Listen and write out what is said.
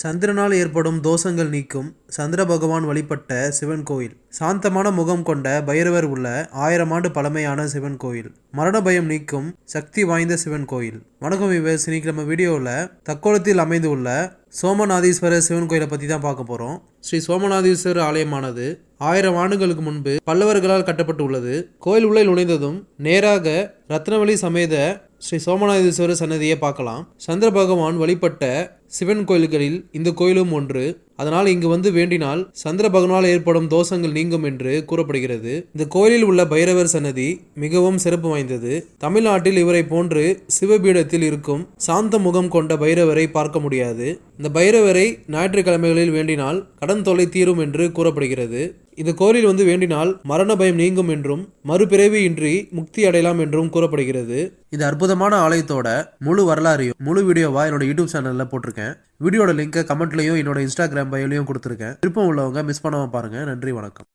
சந்திரனால் ஏற்படும் தோஷங்கள் நீக்கும். சந்திர பகவான் வழிபட்ட சிவன் கோயில். சாந்தமான முகம் கொண்ட பைரவர் உள்ள ஆயிரம் ஆண்டு பழமையான சிவன் கோயில். மரண பயம் நீக்கும் சக்தி வாய்ந்த சிவன் கோயில். வணக்கம் விவஸ் இன்னைக்கு நம்ம வீடியோவில் தக்கோலத்தில் அமைந்து உள்ள சோமநாதீஸ்வரர் சிவன் கோயிலை பற்றி தான் பார்க்க போகிறோம் ஸ்ரீ சோமநாதீஸ்வரர் ஆலயமானது ஆயிரம் ஆண்டுகளுக்கு முன்பு பல்லவர்களால் கட்டப்பட்டு உள்ளது கோயில் உள்ளே நுழைந்ததும் நேராக ரத்னவழி சமேத ஸ்ரீ சோமநாதீஸ்வரர் சன்னதியை பார்க்கலாம். சந்திர பகவான் வழிபட்ட சிவன் கோயில்களில் இந்த கோயிலும் ஒன்று. அதனால் இங்கு வந்து வேண்டினால் சந்திர பகவானால் ஏற்படும் தோஷங்கள் நீங்கும் என்று கூறப்படுகிறது. இந்த கோயிலில் உள்ள பைரவர் சன்னதி மிகவும் சிறப்பு வாய்ந்தது. தமிழ்நாட்டில் இவரை போன்று சிவபீடத்தில் இருக்கும் சாந்த முகம் கொண்ட பைரவரை பார்க்க முடியாது. இந்த பைரவரை ஞாயிற்றுக்கிழமைகளில் வேண்டினால் கடன் தொல்லை தீரும் என்று கூறப்படுகிறது. இந்த கோயிலில் வந்து வேண்டினால் மரண பயம் நீங்கும் என்றும் மறுபிறவி இன்றி முக்தி அடையலாம் என்றும் கூறப்படுகிறது. இது அற்புதமான ஆலயத்தோட முழு வரலாறையும் முழு வீடியோவா என்னோட யூடியூப் சேனல்ல போட்டிருக்கேன். வீடியோட லிங்கை கமெண்ட்லயும் என்னோட இன்ஸ்டாகிராம் பயோலையும் கொடுத்துருக்கேன். விருப்பம் உள்ளவங்க மிஸ் பண்ணாம பாருங்க. நன்றி வணக்கம்.